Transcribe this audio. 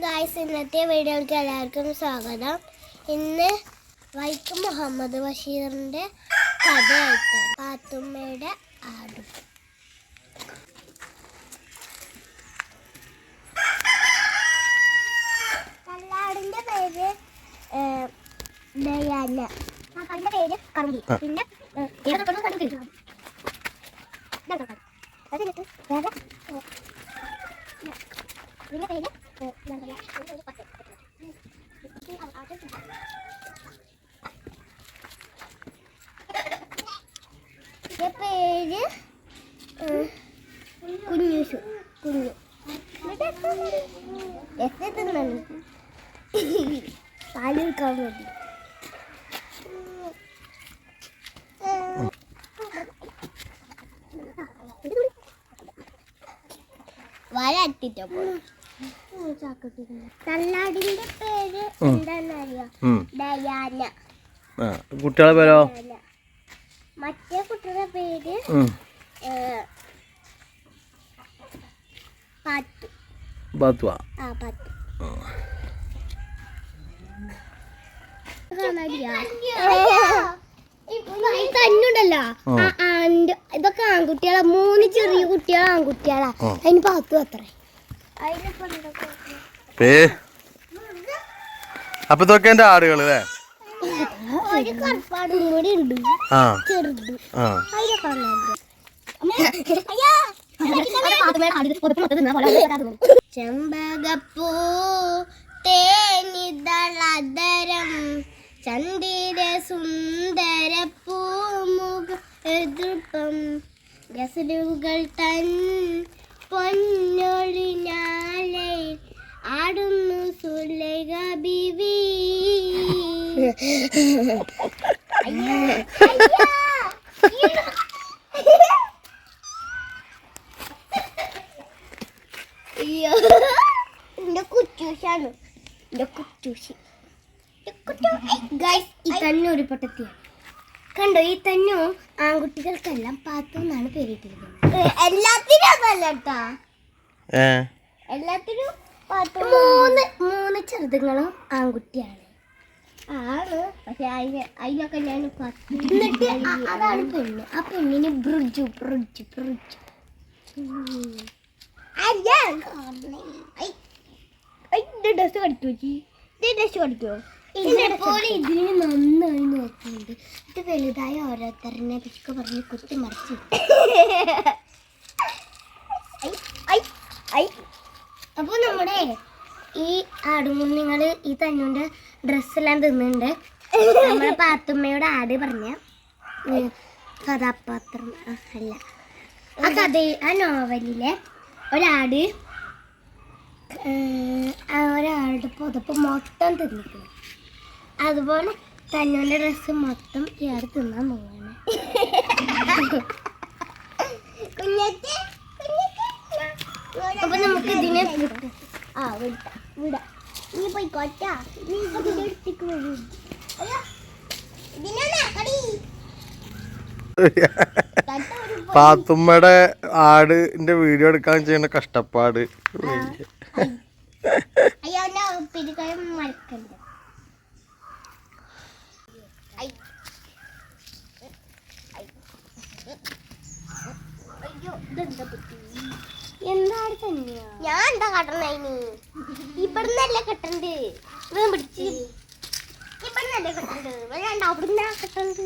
Guys ഇന്നത്തെ വീഡിയോയ്ക്ക് എല്ലാവർക്കും സ്വാഗതം. ഇന്ന് വൈക്കം മുഹമ്മദ് ബഷീറിന്റെ കഥയായിട്ട് പാത്തുമ്മയുടെ ആടും. കല്ലാടിന്റെ പേര് ദയാന പേര് കറുതി പിന്നെ ഏഹ്, ഏതൊക്കെ കണ്ടു തിരിച്ചു അത് എന്നിട്ട് വേറെ ഏഹ്, ഇതിന്റെ പേര് ഏഹ്, എന്താ പറയാ, ഒരു പത്ത്. ഇത് ആ- ആദ്യം ഇതിന്റെ പേര് ഏഹ്, കുഞ്ഞു എത്ര തിന്നാണ് പാൽ എടുക്കാൻ വേണ്ടി. വല അട്ടിട്ടപ്പോ തള്ളാടിന്റെ പേര് എന്താണെന്നറിയോ. ഡയാന. കുട്ടികളെ പേരോ? മറ്റേ കുട്ടിയുടെ പേര് തന്നുണ്ടല്ലോ. ഇതൊക്കെ ആൺകുട്ടികളാ. മൂന്ന് ചെറിയ കുട്ടികളാ ആൺകുട്ടികളാ. അതിന് പാത്തു അത്ര. പേ. അപ്പൊ ഇതൊക്കെ എന്റെ ആടുകൾ അല്ലേ? ആ. ആ. ചെമ്പകപ്പൂ തേനിതളതരം ചന്ദിര സുന്ദര പൂമുഖ എതിർപ്പം ഗസലുകൾ തൻ പൊന്നൊഴിഞ്ഞാലേ എന്റെ കുറ്റൂശാണ് എന്റെ കുറ്റൂശി ഗൈസ് ഈ തന്നെ ഒരു പൊട്ടത്തിയാണ് കണ്ടോ ഈ തന്നു ആൺകുട്ടികൾക്കെല്ലാം പാത്തു എന്നാണ് പേരിട്ടിരിക്കുന്നത് എല്ലാത്തിനും അതല്ല കേട്ടാ ഏ എല്ലാത്തിനും മൂന്ന് മൂന്ന് ചെറുതുങ്ങളും ആൺകുട്ടിയാണ് ആണ് പക്ഷെ അതിന് അതിനൊക്കെ ഞാൻ പത്ത് എന്നിട്ട് അ- അതാണ് പെണ്ണ്. ആ പെണ്ണിന് ബ്രിഡ്ജു ബ്രിഡ്ജു ബ്രിഡ്ജു. ഡ്രസ് കടിക്കോ ഡ്രസ് കടിക്കോ പോലെ ഇതിന് നന്നായി നോക്കുന്നുണ്ട് ഇത് വലുതായ ഓരോരുത്തരനെ പിശുക്ക് പറഞ്ഞ് കുത്തി മറിച്ച് അപ്പോൾ നമ്മുടെ ഈ ആടുമുന്നിങ്ങൾ ഈ തന്നുണ്ട് ഡ്രസ്സെല്ലാം തിന്നുന്നുണ്ട് നമ്മുടെ പാത്തുമ്മയോട് ആട് പറഞ്ഞ കഥാപാത്രം അല്ല. ആ കഥ ആ നോവലിലെ ഒരാട് ഒരാളുടെ പുതപ്പ് മൊത്തം തിന്നിട്ടു അതുപോലെ തന്നെ ഡ്രസ്സ് മൊത്തം ഇയാൾ തിന്നാൻ പോവാണ്. അപ്പൊ നമുക്ക് ഇതിനെ വിട്ട്- ആ വിടാം വിടാ. നീ പോയി കൊറ്റ നീ ഇതിന്റെ അടുത്തേക്ക് വരൂ പാത്തുമ്മയുടെ ആടിന്റെ വീഡിയോ എടുക്കാൻ ചെയ്യുന്ന കഷ്ടപ്പാട്? ഞാൻ എന്താ കട്ടണേനി ഇവിടുന്നല്ലേ കെട്ടണ്ട് പിടിച്ച്. ഇവിടുന്നല്ലേ കെട്ടണ്ട് അവിടുന്ന് കെട്ടണ്ട്